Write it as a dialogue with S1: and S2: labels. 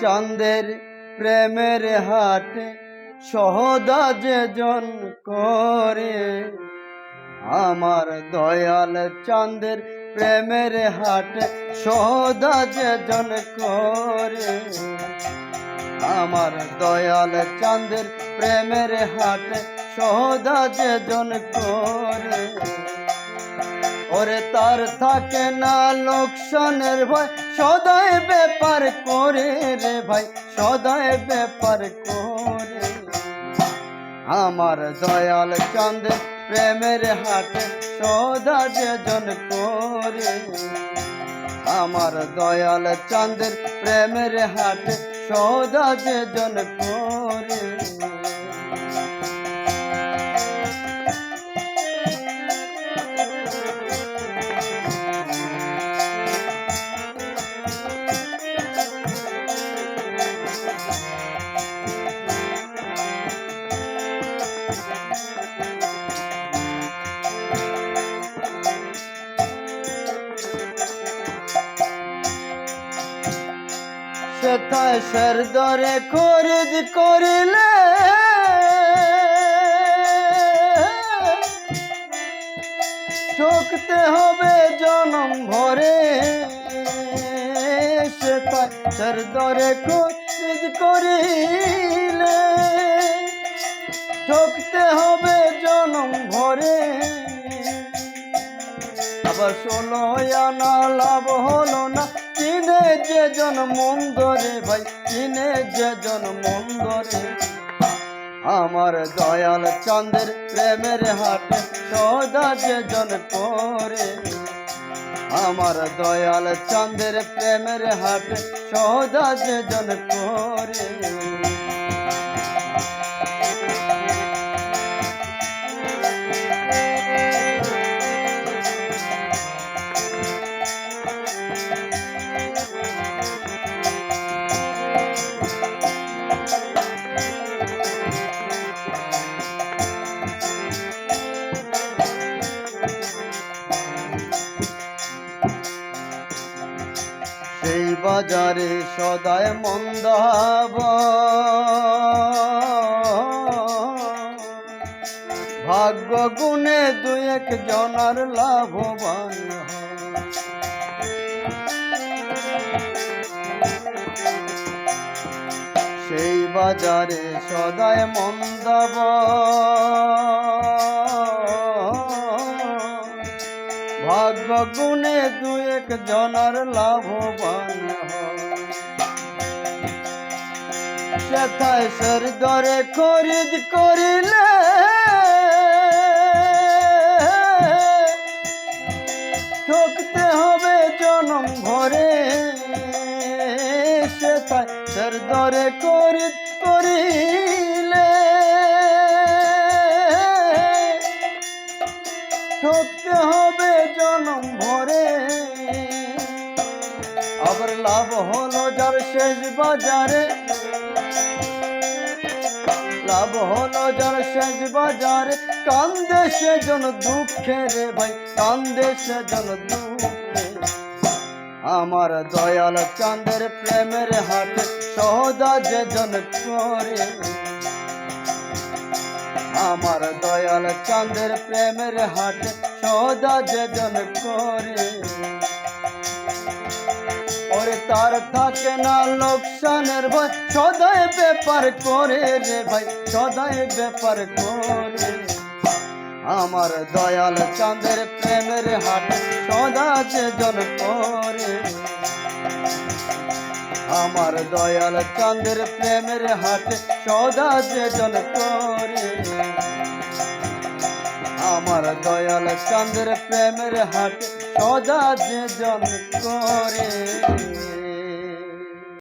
S1: চাঁদের প্রেমের হাটে সহদা যে জন করে। আমার দয়াল চাঁদের প্রেমের হাটে সহদা যে জন করে। আমার দয়াল চাঁদের প্রেমের হাটে সহদা যে জন করে। ওরে তার থাকে না লোকসানের ভয়। সদাই ব্যাপার করে রে ভাই সদাই ব্যাপার করে। আমার দয়াল চাঁদের প্রেমের হাটে সদা যেজন করে। আমার দয়াল চাঁদের প্রেমের হাটে সদা যেজন করে। সের দরে খরিদ করিলে। ঠকতে হবে জনম ভরে সে সের দরে খরিদ করিলে। ঠকতে হবে জনম ভরে আবার ষোলো আনা লাভ হলো না। যে জন মন্দরে ভাই কিনে যে জন মন্দরে। আমার দয়াল চন্দ্রের প্রেমের হাটে সদা যে জন করে আমার দয়াল চন্দ্রের প্রেমের হাটে সদা যে জন করে সেই বাজারে সদায় মন্দাব ভাগ্য গুণে দু এক জনার লাভবান। সেই বাজারে সদায় মন্দাব ভাগ্য গুণে দু এক জনার লাভবান। সেথায় সের দরে খরিদ করিলে ঠকতে হবে জনম ভরে সেথায় সের দরে খরিদ করিলে হলো যার শেষ বাজারে। লাভ হলো যার শেষ বাজারে। কান্দে সেজন দুঃখে রে ভাই, কান্দে সেজন দুঃখে। আমার দয়াল চাঁদের প্রেমের হাটে সহদা যেজন করে। আমার দয়াল চাঁদের প্রেমের হাটে সদা যেজন করে। তার থাকে না লোকসানের ভয়। সদাই ব্যাপার করে রে ভাই, সদাই ব্যাপার করে। আমার দয়াল চাঁদের প্রেমের হাটে, সদা যেজন করে। আমার দয়াল চাঁদের প্রেমের হাটে, সদা যেজন করে। আমার দয়াল চাঁদের প্রেমের হাটে, সদা যেজন করে।